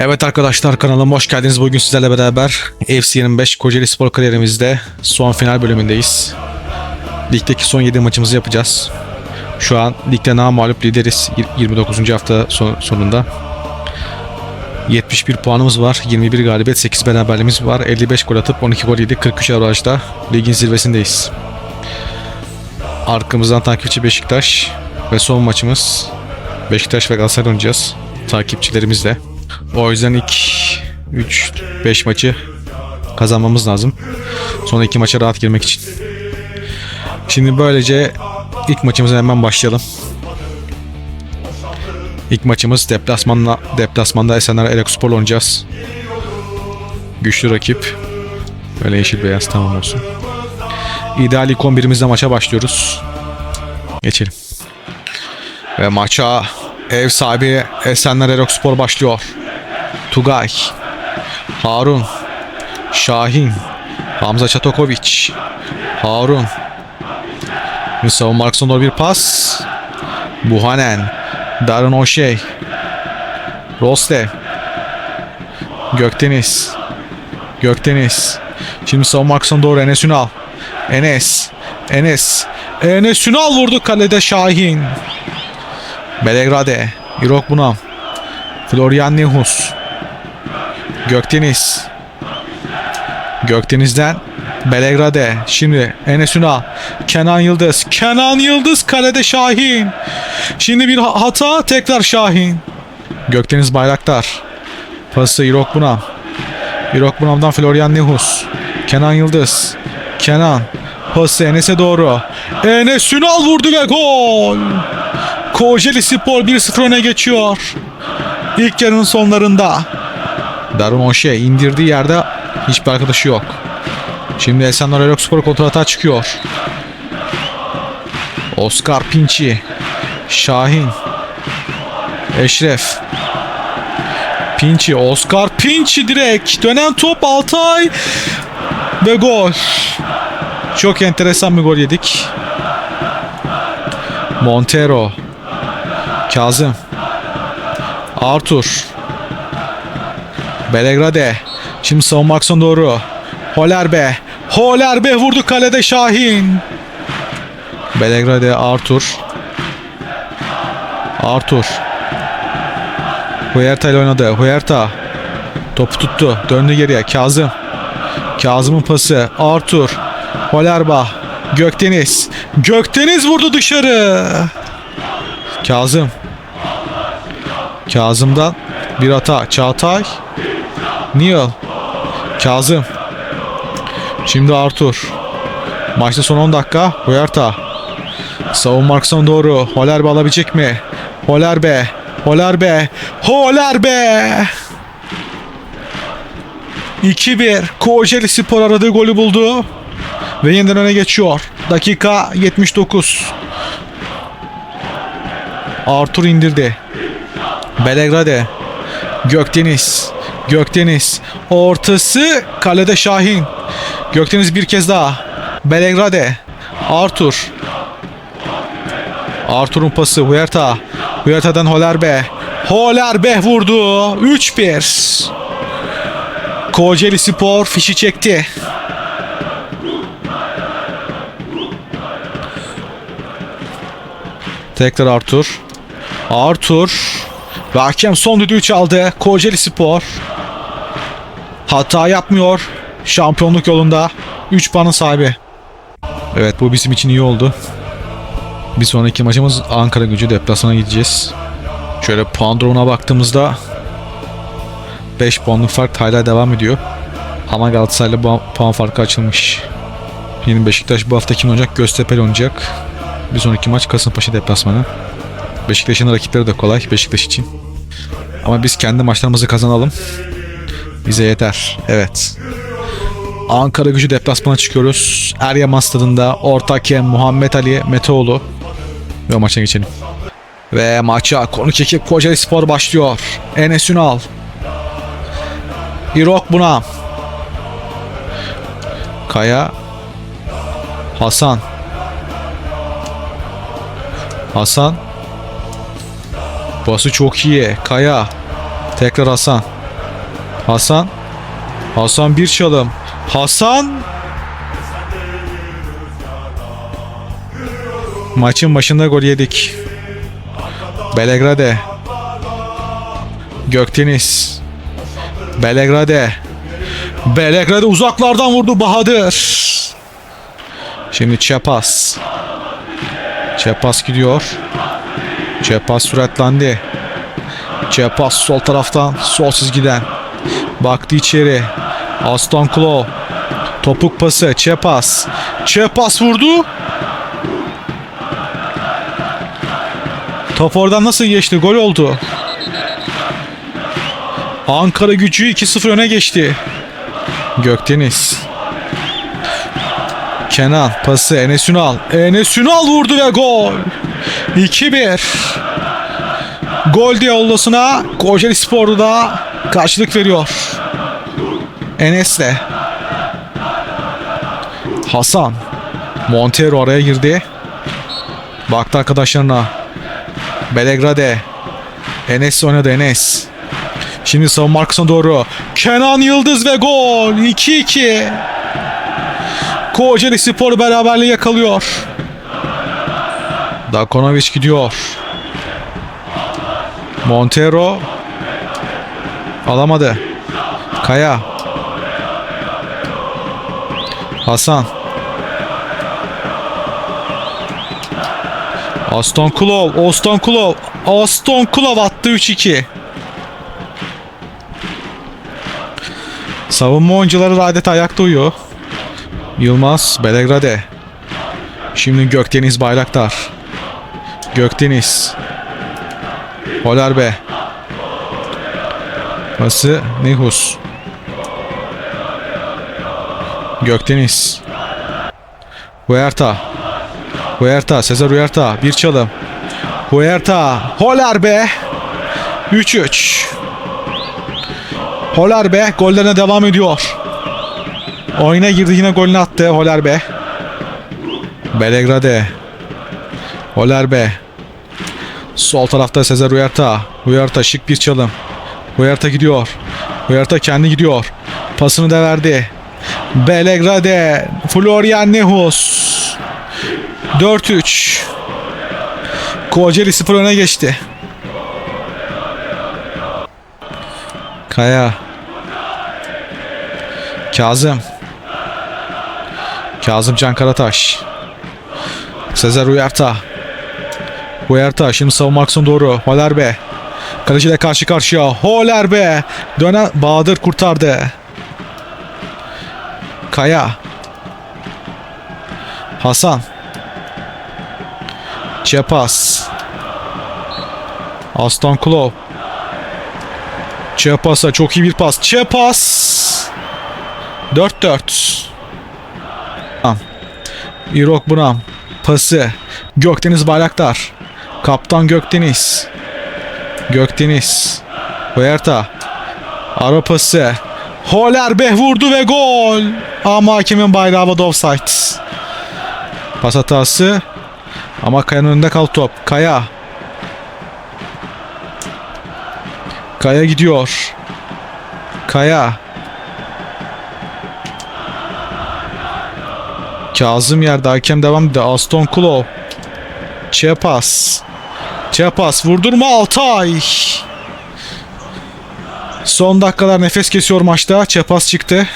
Evet arkadaşlar kanalıma hoş geldiniz. Bugün sizlerle beraber FC 25 Kocaeli Spor kariyerimizde son final bölümündeyiz. Ligdeki son 7 maçımızı yapacağız. Şu an ligde mağlup lideriz 29. hafta son- sonunda. 71 puanımız var. 21 galibiyet, 8 beraberliğimiz var. 55 gol atıp 12 gol yedik. 43 averajda ligin zirvesindeyiz. Arkamızdan takipçi Beşiktaş ve son maçımız Beşiktaş ve Galatasaray oynayacağız takipçilerimizle. O yüzden ilk 3-5 maçı kazanmamız lazım. Son iki maça rahat girmek için. Şimdi böylece ilk maçımıza hemen başlayalım. İlk maçımız deplasmanla deplasmanda Esenler Elekspor'la oynayacağız. Güçlü rakip. Böyle yeşil beyaz tamam olsun. İdeal ilk 11'imizle maça başlıyoruz. Geçelim. Ve maça ev sahibi Esenler Elekspor başlıyor. Tugay, Harun, Şahin, Hamza Çatokoviç, Harun, savunma arkasına doğru bir pas. Buhanen, Darren O'Shea, Roste, Gökdeniz, Gökdeniz. Şimdi savunma arkasına doğru Enes Ünal. Enes, Enes, Enes Ünal vurdu kalede Şahin. Belgrade, Irok Bunam, Florian Nehus, Gökdeniz. Gökdeniz'den Belgrade. Şimdi Enes Ünal. Kenan Yıldız. Kenan Yıldız kalede Şahin. Şimdi bir ha- hata tekrar Şahin. Gökdeniz Bayraktar. Pası İrok Bunam. İrok Bunam'dan Florian Nehus. Kenan Yıldız. Kenan. Pası Enes'e doğru. Enes Ünal vurdu ve gol. Kocaeli Spor 1-0 öne geçiyor. İlk yarının sonlarında. Darun O'Shea indirdiği yerde hiçbir arkadaşı yok. Şimdi Esenler Elekspor kontrata çıkıyor. Oscar Pinçi. Şahin. Eşref. Pinçi. Oscar Pinçi direkt. Dönen top Altay. Ve gol. Çok enteresan bir gol yedik. Montero. Kazım. Arthur. Belgrade. Şimdi savunma aksiyonu doğru. Holerbe. Holerbe vurdu kalede Şahin. Belgrade Arthur. Arthur. Huerta ile oynadı. Huerta. Topu tuttu. Döndü geriye. Kazım. Kazım'ın pası. Arthur. Holerba. Gökdeniz. Gökdeniz vurdu dışarı. Kazım. Kazım'dan bir hata. Çağatay. Neil. Kazım. Şimdi Arthur. Maçta son 10 dakika. Huerta. Savunma arkasına doğru. Holerbe alabilecek mi? Holerbe. Holerbe. Holerbe. 2-1. Kocaeli Spor aradığı golü buldu. Ve yeniden öne geçiyor. Dakika 79. Arthur indirdi. Belgrade. Gökdeniz. Gökdeniz. Ortası kalede Şahin. Gökdeniz bir kez daha. Belgrade. Arthur. Arthur'un pası. Huerta. Huerta'dan Holerbe. Holerbe vurdu. 3-1. Kocaeli Spor fişi çekti. Tekrar Arthur. Arthur. Ve hakem son düdüğü çaldı. Kocaeli Spor. Hata yapmıyor. Şampiyonluk yolunda. 3 puanın sahibi. Evet bu bizim için iyi oldu. Bir sonraki maçımız Ankara gücü deplasmana gideceğiz. Şöyle puan durumuna baktığımızda 5 puanlık fark hala devam ediyor. Ama Galatasaray'la puan farkı açılmış. Yeni Beşiktaş bu hafta kim oynayacak? Göztepe oynayacak. Bir sonraki maç Kasımpaşa deplasmanı. Beşiktaş'ın rakipleri de kolay Beşiktaş için. Ama biz kendi maçlarımızı kazanalım. Bize yeter. Evet. Ankara gücü deplasmana çıkıyoruz. Eryaman stadında orta hakem Muhammed Ali Meteoğlu. Ve maça geçelim. Ve maça konuk ekip Kocaeli Spor başlıyor. Enes Ünal. İrok Buna. Kaya. Hasan. Hasan. Bası çok iyi. Kaya. Tekrar Hasan. Hasan. Hasan bir çalım. Hasan. Maçın başında gol yedik. Belgrade. Gökdeniz. Belgrade. Belgrade uzaklardan vurdu Bahadır. Şimdi Çepas. Çepas gidiyor. Çepas süratlendi. Çepas sol taraftan solsuz giden. Baktı içeri. Aston Klo. Topuk pası. Çepas. Çepas vurdu. Top oradan nasıl geçti? Gol oldu. Ankara gücü 2-0 öne geçti. Gökdeniz. Kenan pası Enes Ünal. Enes Ünal vurdu ve gol. 2-1. Gol diyalosuna Kocaeli Spor'u da karşılık veriyor. Enes'le. Hasan. Montero araya girdi. Baktı arkadaşlarına. Belgrade. Enes oynadı Enes. Şimdi savunma arkasına doğru. Kenan Yıldız ve gol. 2-2. Kocaeli Spor beraberliği yakalıyor. Dakonovic gidiyor. Montero alamadı. Kaya. Hasan. Aston Kulov, Aston Kulov, Aston Kulov attı 3-2. Savunma oyuncuları adeta ayakta uyuyor. Yılmaz, Belgrade. Şimdi Gökdeniz Bayraktar. Gökdeniz. Holarbe. Pası Nehus. Gökdeniz. Huerta. Huerta, Cesar Huerta. Bir çalım. Huerta. Holarbe. 3-3. Holarbe gollerine devam ediyor. Oyuna girdi yine golünü attı Holarbe. Belgrade. Holarbe. Sol tarafta Cesar Huerta. Huerta şık bir çalım. Huerta gidiyor. Huerta kendi gidiyor. Pasını da verdi. Belgrade. Florian Nehus. 4-3. Kocaeli Spor öne geçti. Kaya. Kazım. Kazım Can Karataş. Sezer Uyarta. Uyarta şimdi savunma arkasına doğru. Holerbe. Kaleciyle karşı karşıya. Holerbe. Dönen Bahadır kurtardı. Kaya. Hasan. Çepas. Aston Klov. Çepas'a çok iyi bir pas. Çepas. 4-4. Tamam. İrok Buram. Pası. Gökdeniz Bayraktar. Kaptan Gökdeniz. Gökdeniz. Huerta. Ara pası. Holerbeh vurdu ve gol. Ama hakemin bayrağı havada offside. Pas hatası. Ama Kaya'nın önünde kal top. Kaya. Kaya gidiyor. Kaya. Kazım yerde hakem devam ediyor. Aston Klo. Çepas. Çepas vurdurma Altay. Son dakikalar nefes kesiyor maçta. Çepas çıktı.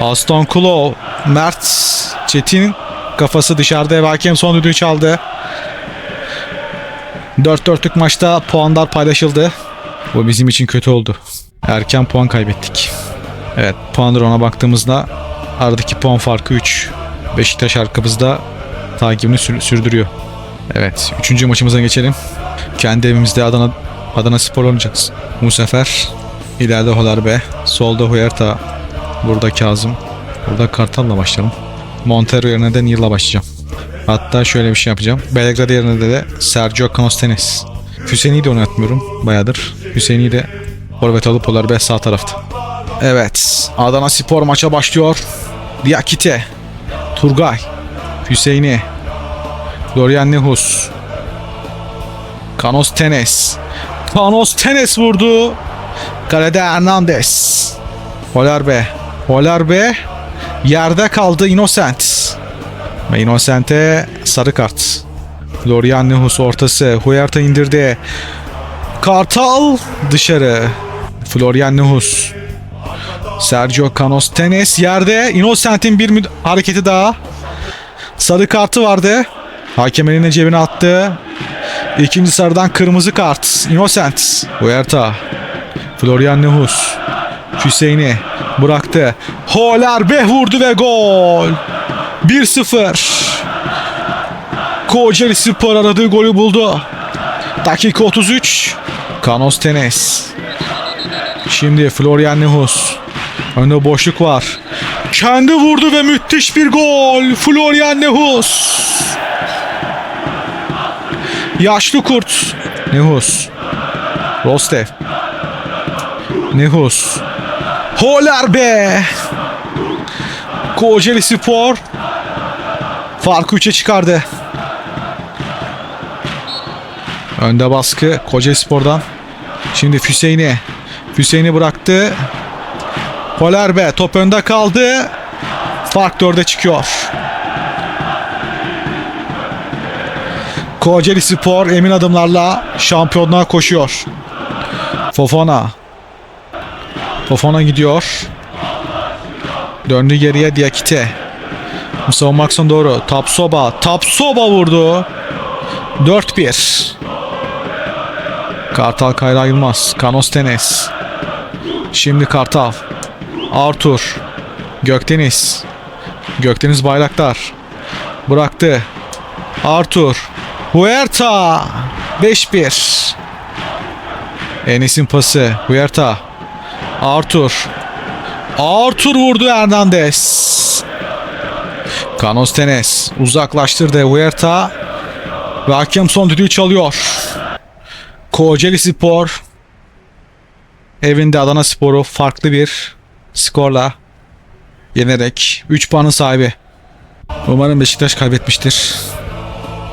Aston Klo. Mert Çetin kafası dışarıda ve hakem son düdüğü çaldı. 4-4'lük maçta puanlar paylaşıldı. Bu bizim için kötü oldu. Erken puan kaybettik. Evet puan durumuna baktığımızda aradaki puan farkı 3. Beşiktaş arkamızda takibini sür- sürdürüyor. Evet 3. maçımıza geçelim. Kendi evimizde Adana Adana Spor oynayacağız. Bu sefer ileride Holarbe, solda Huerta, burada Kazım, burada Kartal'la başlayalım. Montero yerine de Nil'la başlayacağım. Hatta şöyle bir şey yapacağım. Belgrad yerine de, de Sergio Canostenes. Hüseyin'i de oynatmıyorum bayağıdır. Hüseyin'i de forvet alıp Holarbe sağ tarafta. Evet. Adana Spor maça başlıyor. Diakite. Turgay. Hüseyin'i. Florian Nehus. Carlos Tenes. Carlos Tenes vurdu. Kalede Hernandez. Holarbe. Holarbe yerde kaldı Innocent. Ve Innocent'e sarı kart. Florian Nehus ortası. Huerta indirdi. Kartal dışarı. Florian Nehus. Sergio Canos Tenes yerde. Innocent'in bir hareketi daha. Sarı kartı vardı. Hakem eline cebine attı. İkinci sarıdan kırmızı kart. Innocent. Huerta. Florian Nehus. Hüseyin'i bıraktı. Holarbe vurdu ve gol. 1-0. Kocaeli Spor aradığı golü buldu. Dakika 33. Canos Tenes. Şimdi Florian Nehus. Önde boşluk var. Kendi vurdu ve müthiş bir gol. Florian Nehus. Yaşlı kurt. Nehus. Rostev. Nehus. Holarbe. Kocaeli Spor. Farkı 3'e çıkardı. Önde baskı Kocaeli Spor'dan. Şimdi Hüseyin'i. Hüseyin'i bıraktı. Holarbe top önde kaldı. Fark 4'e çıkıyor. Kocaeli Spor emin adımlarla şampiyonluğa koşuyor. Fofana. Fofana gidiyor. Döndü geriye Diakite. Mustafa Maxon doğru. Tapsoba. Tapsoba vurdu. 4-1. Kartal Kayra Yılmaz. Kanos Tenes. Şimdi Kartal. Artur. Gökdeniz. Gökdeniz Bayraktar. Bıraktı. Artur. Huerta. 5-1. Enes'in pası. Huerta. Artur. Artur vurdu Hernandez. Canos Tenes uzaklaştırdı Huerta. Ve hakem son düdüğü çalıyor. Kocaeli Spor evinde Adana Spor'u farklı bir skorla yenerek 3 puanın sahibi. Umarım Beşiktaş kaybetmiştir.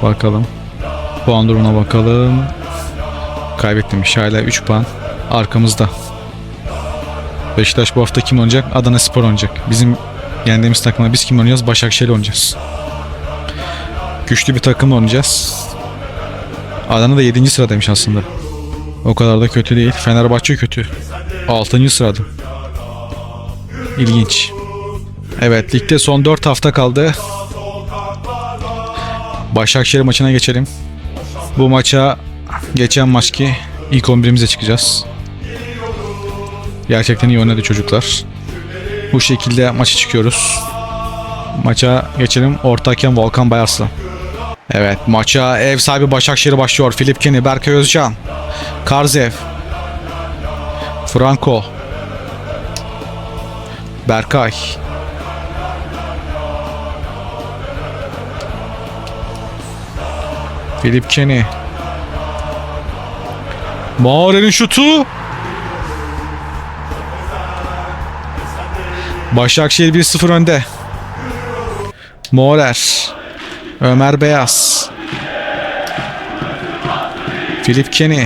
Bakalım. Puan durumuna bakalım. Kaybetmiş hala 3 puan arkamızda. Beşiktaş bu hafta kim oynayacak? Adana Spor oynayacak. Bizim yendiğimiz takımla biz kim oynayacağız? Başakşehir oynayacağız. Güçlü bir takımla oynayacağız. Adana da 7. sıradaymış aslında. O kadar da kötü değil. Fenerbahçe kötü. 6. sırada. İlginç. Evet ligde son 4 hafta kaldı. Başakşehir maçına geçelim. Bu maça geçen maçki ilk 11'imize çıkacağız. Gerçekten iyi oynadı çocuklar. Bu şekilde maça çıkıyoruz. Maça geçelim. Orta hakem Volkan Bayarslan. Evet maça ev sahibi Başakşehir başlıyor. Filip Keni, Berkay Özcan, Karzev, Franco, Berkay, Filip Keni, Mağare'nin şutu. Başakşehir 1-0 önde. Morer. Ömer Beyaz. Filip Kenny.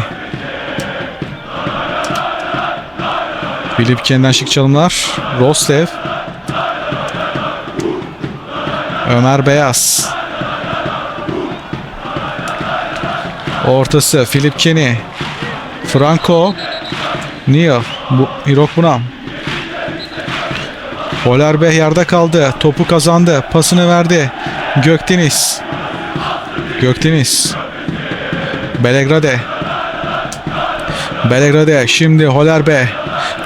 Filip Kenny'den şık çalımlar. Roslev. Ömer Beyaz. Ortası Filip Kenny. Franco. Neil. Bu, Hirok Bunam. Oler yerde kaldı. Topu kazandı. Pasını verdi. Gökdeniz. Gökdeniz. Belgrade. Belgrade. Şimdi Holerbe.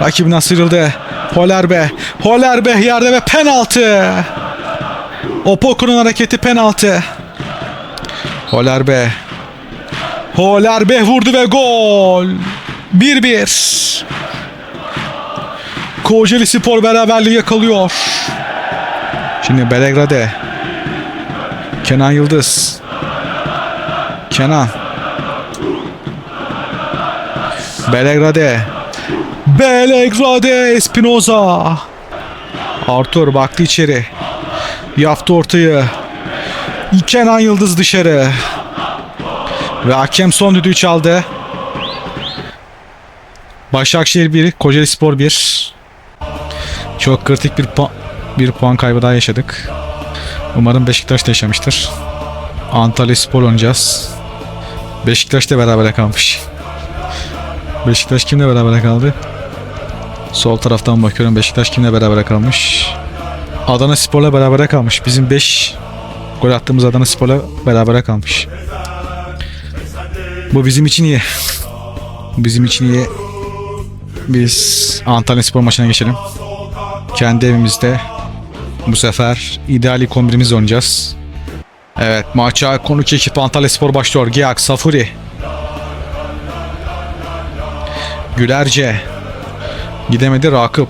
Rakibinden sıyrıldı. Holerbe. Holerbe yerde ve penaltı. Opoku'nun hareketi penaltı. Holerbe. Holerbe vurdu ve gol. 1-1. Kocaeli Spor beraberliği yakalıyor. Şimdi Belgrade. Kenan Yıldız. Kenan. Belgrade. Belgrade Espinoza. Artur baktı içeri. Yaptı ortayı. Kenan Yıldız dışarı. Ve hakem son düdüğü çaldı. Başakşehir 1, Kocaeli Spor 1. Çok kritik bir, pu- bir puan kaybı daha yaşadık. Umarım Beşiktaş da yaşamıştır. Antalya Spor oynayacağız. Beşiktaş da berabere kalmış. Beşiktaş kimle berabere kaldı? Sol taraftan bakıyorum Beşiktaş kimle berabere kalmış? Adana Spor'la berabere kalmış. Bizim 5 gol attığımız Adana Spor'la berabere kalmış. Bu bizim için iyi. Bizim için iyi. Biz Antalya Spor maçına geçelim. Kendi evimizde bu sefer ideal ilk 11'imizle oynayacağız. Evet maça konuk ekip Antalya Spor başlıyor. Giyak, Safuri. Gülerce. Gidemedi Rakıp.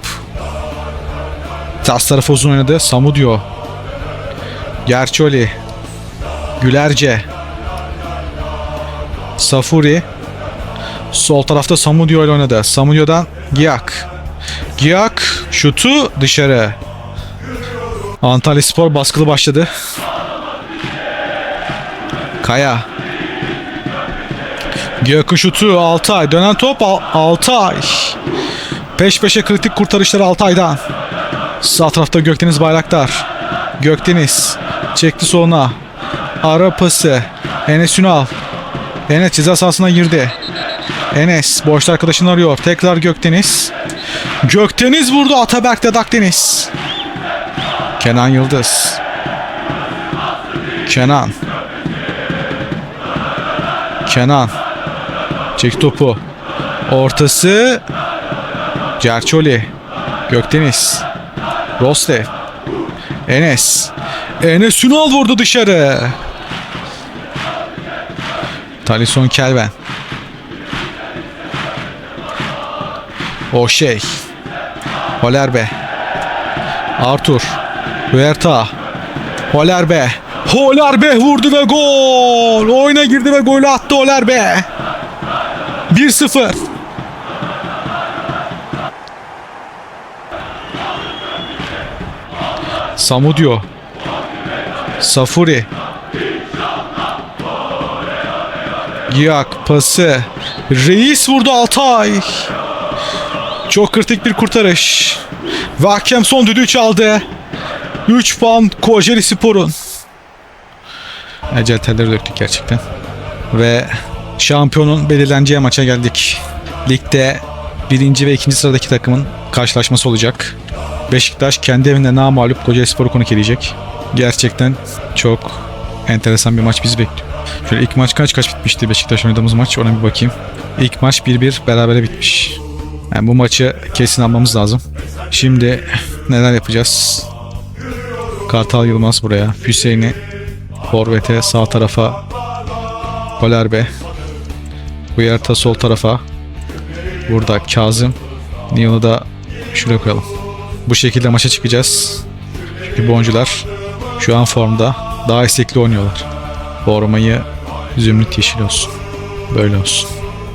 Ters tarafa uzun oynadı. Samudio. Gerçoli. Gülerce. Safuri. Sol tarafta Samudio ile oynadı. Samudio'dan Giyak. Giyak şutu dışarı. Antalya Spor baskılı başladı. Kaya. Giyak'ın şutu Altay. Dönen top Al- Altay. Peş peşe kritik kurtarışlar Altay'dan. Sağ tarafta Gökdeniz Bayraktar. Gökdeniz çekti soluna. Ara pası. Enes Ünal. Enes ceza sahasına girdi. Enes boşta arkadaşını arıyor. Tekrar Gökdeniz. Gökdeniz vurdu Ataberk Dedak Deniz. Kenan Yıldız. Kenan. Kenan. Çek topu. Ortası. Cerçoli. Gökdeniz. Rostev. Enes. Enes Ünal vurdu dışarı. Talison Kelven. O şey. Holerbe. Arthur. Huerta. Holerbe. Holerbe vurdu ve gol. Oyuna girdi ve golü attı Holerbe. 1-0. Samudio. Safuri. Giyak pası. Reis vurdu Altay. Çok kritik bir kurtarış. Ve hakem son düdüğü çaldı. 3 puan Kocaeli Spor'un. Ecel telleri döktük gerçekten. Ve şampiyonun belirleneceği maça geldik. Ligde birinci ve ikinci sıradaki takımın karşılaşması olacak. Beşiktaş kendi evinde namağlup Kocaeli Spor'u konuk edecek. Gerçekten çok enteresan bir maç bizi bekliyor. Şöyle ilk maç kaç kaç bitmişti Beşiktaş oynadığımız maç ona bir bakayım. İlk maç 1-1 berabere bitmiş. Yani bu maçı kesin almamız lazım. Şimdi neler yapacağız? Kartal Yılmaz buraya. Hüseyin'i Forvet'e sağ tarafa Kolerbe. Uyarta sol tarafa. Burada Kazım. Neil'ı da şuraya koyalım. Bu şekilde maça çıkacağız. Çünkü bu oyuncular şu an formda. Daha istekli oynuyorlar. Formayı zümrüt yeşil olsun. Böyle olsun.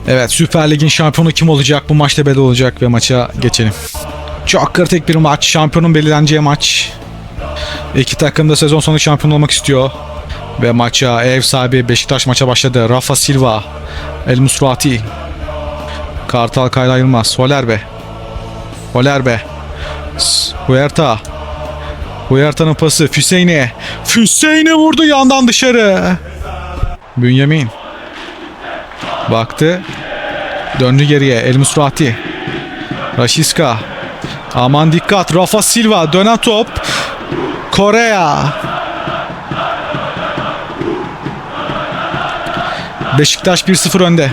Evet Süper Lig'in şampiyonu kim olacak? Bu maçta belli olacak ve maça geçelim. Çok kritik bir maç. Şampiyonun belirleneceği maç. İki takım da sezon sonu şampiyon olmak istiyor. Ve maça ev sahibi Beşiktaş maça başladı. Rafa Silva, El Musrati, Kartal Kayra Yılmaz, Holerbe, Holerbe, S- Huerta, Huerta'nın pası Füseyin'e. Füseyin'e vurdu yandan dışarı. Bünyamin. Baktı. Döndü geriye. El Musrati. Rashiska. Aman dikkat. Rafa Silva. Dönen top. Korea. Beşiktaş 1-0 önde.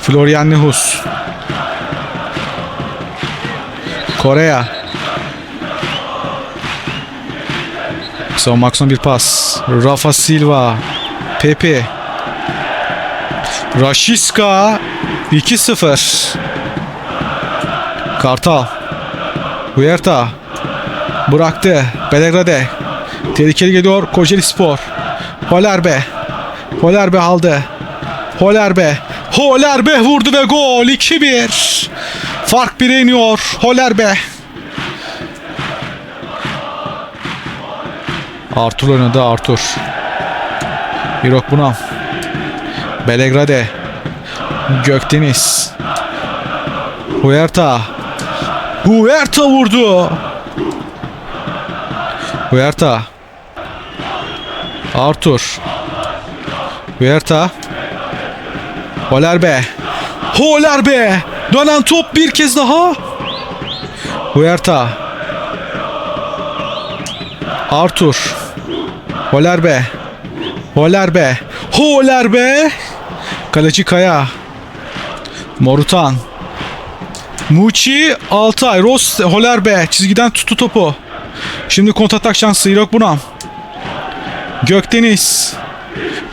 Florian Nehus. Korea. Savunma aksiyonu bir pas. Rafa Silva. Pepe. Rashiska 2-0. Kartal. Huerta. Bıraktı. Belgrade. Tehlikeli geliyor Kocaeli Spor. Holerbe. Holerbe aldı. Holerbe. Holerbe vurdu ve gol 2-1. Fark 1'e iniyor. Holerbe. Artur oynadı Artur. Birok Bunam. Belgrade. Gökdeniz. Huerta. Huerta vurdu. Huerta. Arthur. Huerta. Holerbe. Holerbe. Dönen top bir kez daha. Huerta. Arthur. Holerbe. Holerbe. Holerbe. Kaleci Kaya. Morutan. Muçi Altay. Ross Holerbe. Çizgiden tuttu topu. Şimdi kontratak şansı yok buna. Gökdeniz.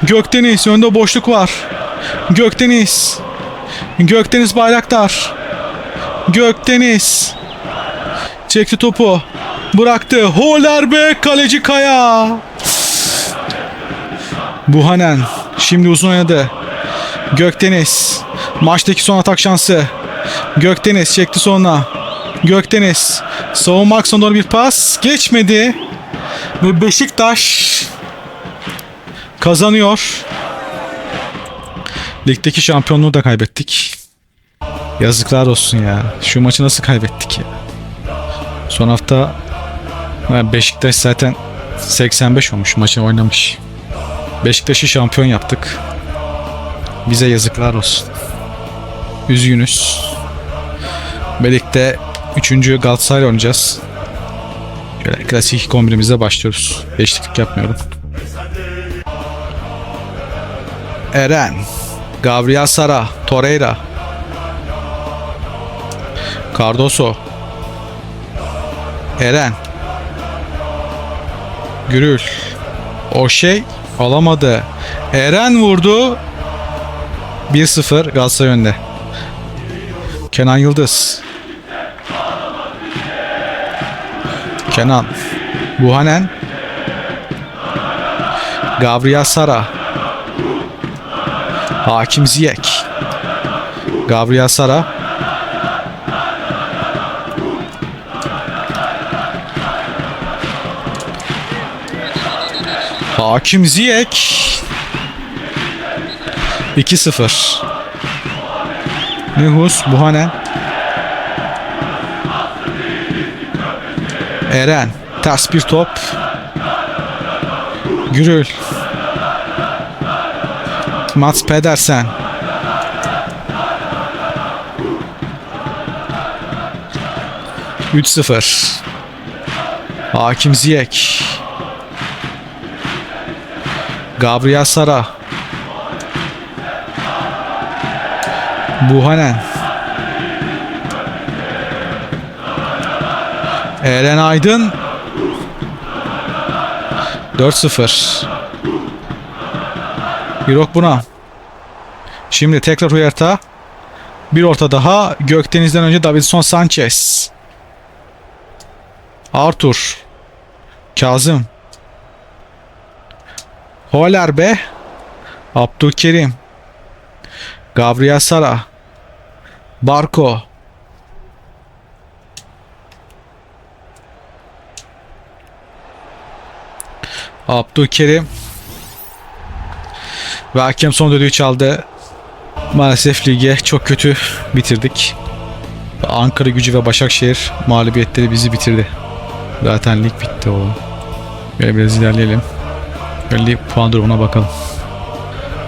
Gökdeniz. Önde boşluk var. Gökdeniz. Gökdeniz Bayraktar. Gökdeniz. Çekti topu. Bıraktı. Holerbe kaleci Kaya. Buhanen. Şimdi uzun oynadı. Gökdeniz. Maçtaki son atak şansı. Gökdeniz çekti sonra. Gökdeniz. Savunmak son doğru bir pas. Geçmedi. Ve Beşiktaş kazanıyor. Ligdeki şampiyonluğu da kaybettik. Yazıklar olsun ya. Şu maçı nasıl kaybettik ya? Son hafta ha, Beşiktaş zaten 85 olmuş maçı oynamış. Beşiktaş'ı şampiyon yaptık. Bize yazıklar olsun. Üzgünüz. Birlikte 3. Galatasaray oynayacağız. Şöyle klasik kombinimize başlıyoruz. Değişiklik yapmıyorum. Eren. Gabriel Sara. Torreira. Cardoso. Eren. Gürül. O şey alamadı. Eren vurdu. 1-0 Galatasaray önde. Kenan Yıldız. Kenan. Buhanen. Gabriel Sara. Hakim Ziyek. Gabriel Sara. Hakim Ziyek. 2-0. Nühus Buhanen. Eren. Ters bir top. Gürül. Mats Pedersen. Üç sıfır. Hakim Ziyek. Gabriel Sara. Buhanen. Eren Aydın 4-0. Birok buna. Şimdi tekrar Huerta. Bir orta daha. Gökdeniz'den önce Davidson Sanchez. Arthur. Kazım. Holerbe. Abdülkerim. Gabriel Sara. Barco. Abdülkerim. Ve hakem son düdüğü çaldı. Maalesef lige çok kötü bitirdik. Ankara gücü ve Başakşehir mağlubiyetleri bizi bitirdi. Zaten lig bitti oğlum. Biraz ilerleyelim. Böyle puan durumuna bakalım.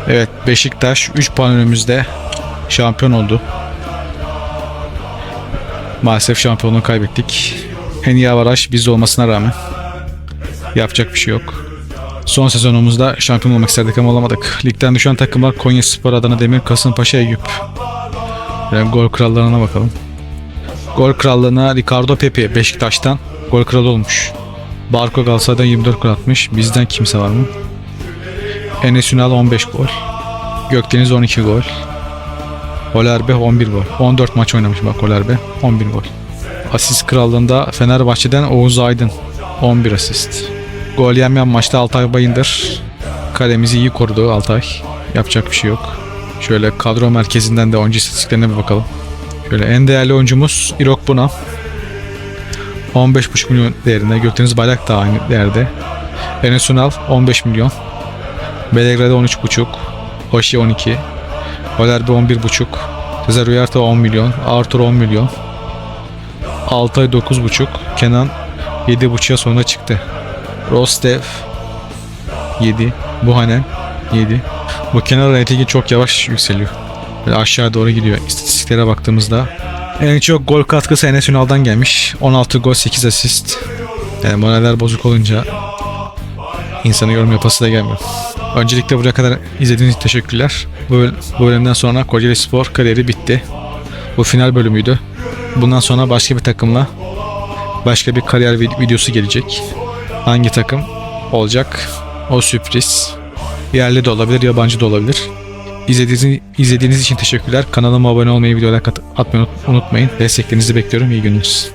Evet Beşiktaş 3 puan önümüzde şampiyon oldu. Maalesef şampiyonluğu kaybettik. En iyi avaraj bizde olmasına rağmen yapacak bir şey yok. Son sezonumuzda şampiyon olmak isterdik ama olamadık. Ligden düşen takımlar Konya Spor, Adana Demir, Kasımpaşa, Eyüp. Yani gol krallarına bakalım. Gol krallığına Ricardo Pepe Beşiktaş'tan gol kralı olmuş. Barco Galatasaray'dan 24 gol atmış. Bizden kimse var mı? Enes Ünal 15 gol. Gökdeniz 12 gol. Olerbe 11 gol. 14 maç oynamış bak Olerbe. 11 gol. Asist krallığında Fenerbahçe'den Oğuz Aydın. 11 asist. Gol yemeyen maçta Altay Bayındır. Kalemizi iyi korudu Altay. Yapacak bir şey yok. Şöyle kadro merkezinden de oyuncu istatistiklerine bir bakalım. Şöyle en değerli oyuncumuz İrok Buna. 15,5 milyon değerinde. Gökdeniz Bayrak da aynı değerde. Enes Ünal 15 milyon. Belgrade 13,5. Oşi 12. Valerbe 11.5. Cesar Uyarta 10 milyon. Arthur 10 milyon. Altay 9.5. Kenan 7.5'a sonra çıktı. Rostev 7. Buhanen 7. Bu kenar reytingi çok yavaş yükseliyor. Böyle aşağı doğru gidiyor. İstatistiklere baktığımızda en çok gol katkısı Enes Ünal'dan gelmiş. 16 gol 8 asist. Yani moraller bozuk olunca insanın yorum yapası da gelmiyor. Öncelikle buraya kadar izlediğiniz için teşekkürler. Bu, bu bölümden sonra Kocaeli Spor kariyeri bitti. Bu final bölümüydü. Bundan sonra başka bir takımla başka bir kariyer vid- videosu gelecek. Hangi takım olacak? O sürpriz. Yerli de olabilir, yabancı da olabilir. İzlediğiniz, izlediğiniz için teşekkürler. Kanalıma abone olmayı, videoya like atmayı unutmayın. Desteklerinizi bekliyorum. İyi günler.